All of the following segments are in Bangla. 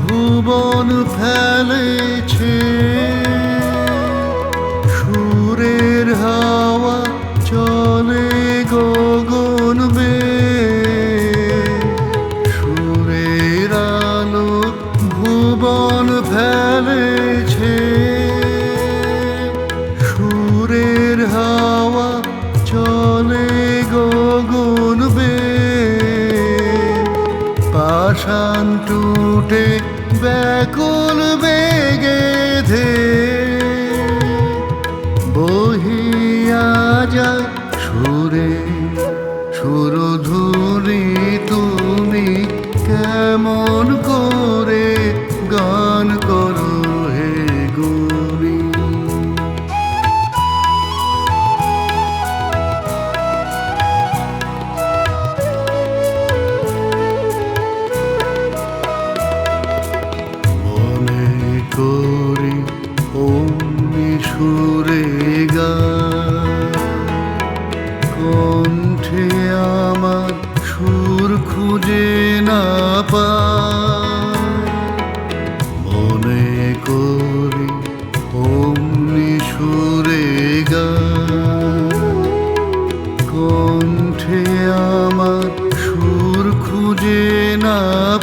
ভুবন ফেলেছে। সুরের পাষাণ টুটে ব্যাকুল বেগে ধে। বহিয়া যায় সুরে সুরধুরি তুমি কেমন সুরে গান কণ্ঠে আমার সুর খুঁজে না পায় মনে করি অমনি সুরে গান কণ্ঠে আমার সুর খুঁজে না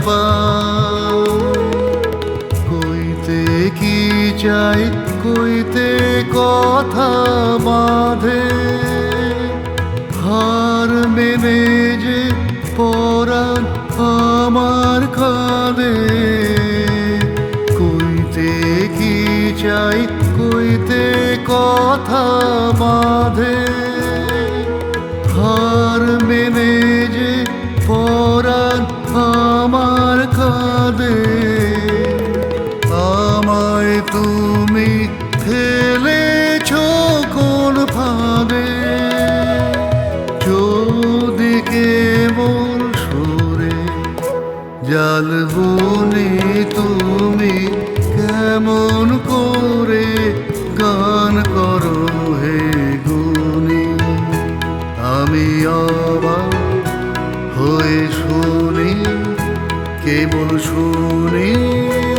পায় চাই কইতে কথা বাঁধে। হার মেনে যে পরাণ আমার খাদে কইতে কি চাই, কইতে কথা বাঁধে। তুমি ফেলেছ কোন ফাঁদে? যদি কেবল সুরে জাল বনে তুমি কেমন করে গান করো হে গুণী? আমি অবাক হয়ে শুনি, কেবল শুনি।